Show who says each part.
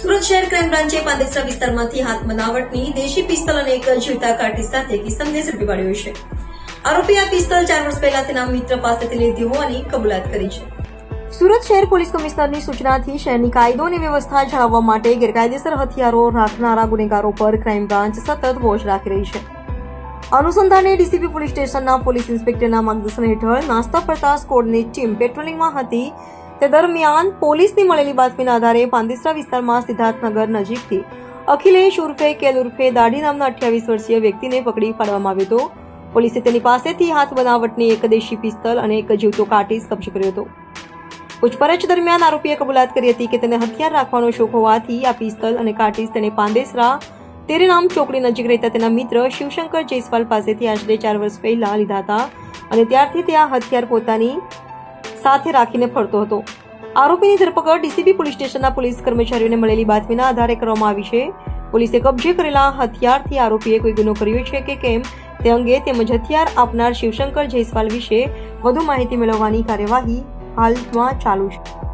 Speaker 1: સુરત શહેર ક્રાઇમ બ્રાન્ચે પાંદેસરા વિસ્તારમાંથી હાથ બનાવટની દેશી પિસ્તલ અને એક જીવતા કાટી સાથે કિસમને ઝડપી પાડ્યો છે. આરોપી આ પિસ્તલ ચાર વર્ષ પહેલા તેના મિત્ર પાસેથી લીધી હોવાની કબૂલાત કરી છે. સુરત શહેર પોલીસ કમિશનરની સૂચનાથી શહેરની કાયદો અને વ્યવસ્થા જાળવવા માટે ગેરકાયદેસર હથિયારો રાખનારા ગુનેગારો પર ક્રાઇમ બ્રાન્ચ સતત વોચ રાખી રહી છે. અનુસંધાને ડીસીપી પોલીસ સ્ટેશનના પોલીસ ઇન્સ્પેક્ટરના માર્ગદર્શન હેઠળ નાસ્તા ફરતા સ્કોડની ટીમ પેટ્રોલિંગમાં હતી. તે દરમિયાન પોલીસની મળેલી બાતમીના આધારે પાંદેસરા વિસ્તારમાં સિદ્ધાર્થનગર નજીકથી અખિલેશ ઉર્ફે કેલ ઉર્ફે દાઢી નામના અઠ્યાવીસ વર્ષીય વ્યક્તિને પકડી પાડવામાં આવ્યો હતો. પોલીસે તેની પાસેથી હાથ બનાવટની એક દેશી પિસ્તલ અને એક જીવતો કાટીસ કબજે કર્યો હતો. પૂછપરછ દરમિયાન આરોપીએ કબૂલાત કરી હતી કે તેને હથિયાર રાખવાનો શોખ હોવાથી આ પિસ્તલ અને કાટીસ તેને પાંદેસરા તેરે નામ ચોકડી નજીક રહેતા તેના મિત્ર શિવશંકર જયસ્વાલ પાસેથી આશરે ચાર વર્ષ પહેલા લીધા હતા અને ત્યારથી તે આ હથિયાર પોતાની સાથે રાખીને ફરતો હતો. આરોપીની ધરપકડ ડીસીપી પોલીસ સ્ટેશનના પોલીસ કર્મચારીઓને મળેલી બાતમીના આધારે કરવામાં આવી છે. પોલીસે કબજે કરેલા હથિયારથી આરોપીએ કોઈ ગુનો કર્યો છે કે કેમ તે અંગે તેમજ હથિયાર આપનાર શિવશંકર જયસ્વાલ વિશે વધુ માહિતી મેળવવાની કાર્યવાહી હાલમાં ચાલુ છે.